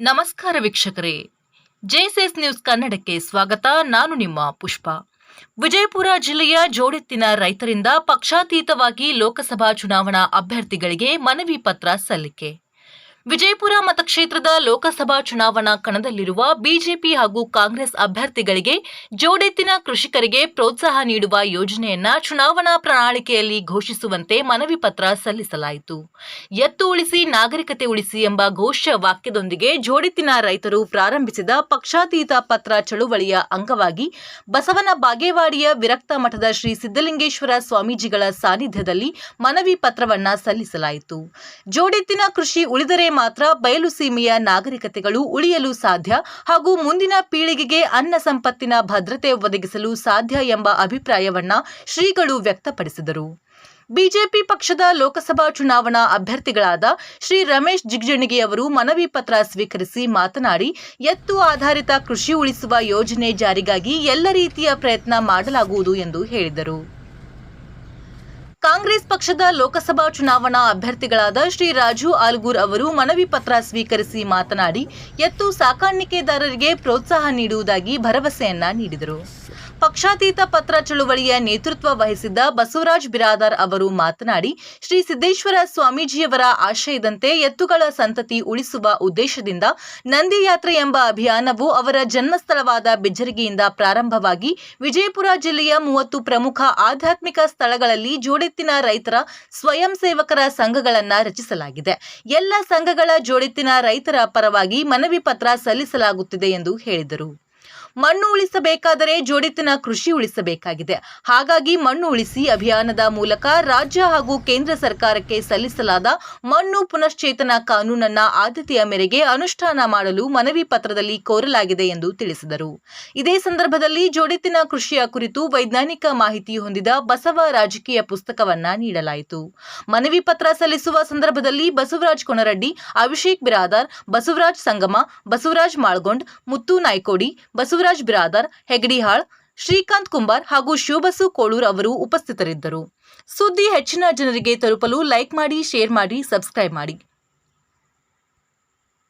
ನಮಸ್ಕಾರ ವೀಕ್ಷಕರೇ. JSS news ಕನ್ನಡಕ್ಕೆ ಸ್ವಾಗತ. ನಾನು ನಿಮ್ಮ ಪುಷ್ಪ. ವಿಜಯಪುರ ಜಿಲ್ಲೆಯ ಜೋಡೆತ್ತಿನ ರೈತರಿಂದ ಪಕ್ಷಾತೀತವಾಗಿ ಲೋಕಸಭಾ ಚುನಾವಣಾ ಅಭ್ಯರ್ಥಿಗಳಿಗೆ ಮನವಿ ಪತ್ರ ಸಲ್ಲಿಕೆ. ವಿಜಯಪುರ ಮತಕ್ಷೇತ್ರದ ಲೋಕಸಭಾ ಚುನಾವಣಾ ಕಣದಲ್ಲಿರುವ ಬಿಜೆಪಿ ಹಾಗೂ ಕಾಂಗ್ರೆಸ್ ಅಭ್ಯರ್ಥಿಗಳಿಗೆ ಜೋಡೆತ್ತಿನ ಕೃಷಿಕರಿಗೆ ಪ್ರೋತ್ಸಾಹ ನೀಡುವ ಯೋಜನೆಯನ್ನ ಚುನಾವಣಾ ಪ್ರಣಾಳಿಕೆಯಲ್ಲಿ ಘೋಷಿಸುವಂತೆ ಮನವಿ ಪತ್ರ ಸಲ್ಲಿಸಲಾಯಿತು. ಎತ್ತು ಉಳಿಸಿ, ನಾಗರಿಕತೆ ಉಳಿಸಿ ಎಂಬ ಘೋಷ ವಾಕ್ಯದೊಂದಿಗೆ ಜೋಡೆತ್ತಿನ ರೈತರು ಪ್ರಾರಂಭಿಸಿದ ಪಕ್ಷಾತೀತ ಪತ್ರ ಚಳುವಳಿಯ ಅಂಗವಾಗಿ ಬಸವನ ಬಾಗೇವಾಡಿಯ ವಿರಕ್ತ ಮಠದ ಶ್ರೀ ಸಿದ್ದಲಿಂಗೇಶ್ವರ ಸ್ವಾಮೀಜಿಗಳ ಸಾನ್ನಿಧ್ಯದಲ್ಲಿ ಮನವಿ ಪತ್ರವನ್ನ ಸಲ್ಲಿಸಲಾಯಿತು. ಜೋಡೆತ್ತಿನ ಕೃಷಿ ಉಳಿದರೆ ಮಾತ್ರ ಬಯಲು ಸೀಮೆಯ ನಾಗರಿಕತೆಗಳು ಉಳಿಯಲು ಸಾಧ್ಯ ಹಾಗೂ ಮುಂದಿನ ಪೀಳಿಗೆಗೆ ಅನ್ನ ಸಂಪತ್ತಿನ ಭದ್ರತೆ ಒದಗಿಸಲು ಸಾಧ್ಯ ಎಂಬ ಅಭಿಪ್ರಾಯವನ್ನ ಶ್ರೀಗಳು ವ್ಯಕ್ತಪಡಿಸಿದರು. ಬಿಜೆಪಿ ಪಕ್ಷದ ಲೋಕಸಭಾ ಚುನಾವಣಾ ಅಭ್ಯರ್ಥಿಗಳಾದ ಶ್ರೀ ರಮೇಶ್ ಜಿಗಜಿಣಗಿ ಅವರು ಮನವಿ ಪತ್ರ ಸ್ವೀಕರಿಸಿ ಮಾತನಾಡಿ, ಎತ್ತು ಆಧಾರಿತ ಕೃಷಿ ಉಳಿಸುವ ಯೋಜನೆ ಜಾರಿಗಾಗಿ ಎಲ್ಲ ರೀತಿಯ ಪ್ರಯತ್ನ ಮಾಡಲಾಗುವುದು ಎಂದು ಹೇಳಿದರು. ಕಾಂಗ್ರೆಸ್ ಪಕ್ಷದ ಲೋಕಸಭಾ ಚುನಾವಣಾ ಅಭ್ಯರ್ಥಿಗಳಾದ ಶ್ರೀ ರಾಜು ಆಲ್ಗೂರ್ ಅವರು ಮನವಿ ಪತ್ರ ಸ್ವೀಕರಿಸಿ ಮಾತನಾಡಿ, ಎತ್ತು ಸಾಕಾಣಿಕೆದಾರರಿಗೆ ಪ್ರೋತ್ಸಾಹ ನೀಡುವುದಾಗಿ ಭರವಸೆಯನ್ನ ನೀಡಿದರು. ಪಕ್ಷಾತೀತ ಪತ್ರ ಚಳುವಳಿಯ ನೇತೃತ್ವ ವಹಿಸಿದ್ದ ಬಸವರಾಜ್ ಬಿರಾದಾರ್ ಅವರು ಮಾತನಾಡಿ, ಶ್ರೀ ಸಿದ್ದೇಶ್ವರ ಸ್ವಾಮೀಜಿಯವರ ಆಶಯದಂತೆ ಎತ್ತುಗಳ ಸಂತತಿ ಉಳಿಸುವ ಉದ್ದೇಶದಿಂದ ನಂದಿ ಯಾತ್ರೆ ಎಂಬ ಅಭಿಯಾನವು ಅವರ ಜನ್ಮಸ್ಥಳವಾದ ಬಿಜ್ಜರಿಗೆಯಿಂದ ಪ್ರಾರಂಭವಾಗಿ ವಿಜಯಪುರ ಜಿಲ್ಲೆಯ ಮೂವತ್ತು ಪ್ರಮುಖ ಆಧ್ಯಾತ್ಮಿಕ ಸ್ಥಳಗಳಲ್ಲಿ ಜೋಡೆತ್ತಿನ ರೈತರ ಸ್ವಯಂ ಸೇವಕರ ಸಂಘಗಳನ್ನು ರಚಿಸಲಾಗಿದೆ. ಎಲ್ಲ ಸಂಘಗಳ ಜೋಡೆತ್ತಿನ ರೈತರ ಪರವಾಗಿ ಮನವಿ ಪತ್ರ ಸಲ್ಲಿಸಲಾಗುತ್ತಿದೆ ಎಂದು ಹೇಳಿದರು. ಮಣ್ಣು ಉಳಿಸಬೇಕಾದರೆ ಜೋಡಿತನ ಕೃಷಿ ಉಳಿಸಬೇಕಾಗಿದೆ. ಹಾಗಾಗಿ ಮಣ್ಣು ಉಳಿಸಿ ಅಭಿಯಾನದ ಮೂಲಕ ರಾಜ್ಯ ಹಾಗೂ ಕೇಂದ್ರ ಸರ್ಕಾರಕ್ಕೆ ಸಲ್ಲಿಸಲಾದ ಮಣ್ಣು ಪುನಶ್ಚೇತನ ಕಾನೂನನ್ನ ಆದ್ಯತೆಯ ಮೇರೆಗೆ ಅನುಷ್ಠಾನ ಮಾಡಲು ಮನವಿ ಪತ್ರದಲ್ಲಿ ಕೋರಲಾಗಿದೆ ಎಂದು ತಿಳಿಸಿದರು. ಇದೇ ಸಂದರ್ಭದಲ್ಲಿ ಜೋಡಿತಿನ ಕೃಷಿಯ ಕುರಿತು ವೈಜ್ಞಾನಿಕ ಮಾಹಿತಿ ಹೊಂದಿದ ಬಸವ ರಾಜಕೀಯ ಪುಸ್ತಕವನ್ನ ನೀಡಲಾಯಿತು. ಮನವಿ ಪತ್ರ ಸಲ್ಲಿಸುವ ಸಂದರ್ಭದಲ್ಲಿ ಬಸವರಾಜ್ ಕೊನರಡ್ಡಿ, ಅಭಿಷೇಕ್ ಬಿರಾದಾರ್, ಬಸವರಾಜ್ ಸಂಗಮ, ಬಸವರಾಜ್ ಮಾಳ್ಗೊಂಡ್, ಮುತ್ತು ನಾಯ್ಕೋಡಿ, ಬಸವರಾಜ್ ಬಿರಾದಾರ್, ಹೆಗಡಿಹಾಳ್, ಶ್ರೀಕಾಂತ್ ಕುಂಬಾರ್ ಹಾಗೂ ಶಿವಬಸು ಕೋಳೂರ್ ಅವರು ಉಪಸ್ಥಿತರಿದ್ದರು. ಸುದ್ದಿ ಹೆಚ್ಚಿನ ಜನರಿಗೆ ತಲುಪಲು ಲೈಕ್ ಮಾಡಿ, ಶೇರ್ ಮಾಡಿ, ಸಬ್ಸ್ಕ್ರೈಬ್ ಮಾಡಿ.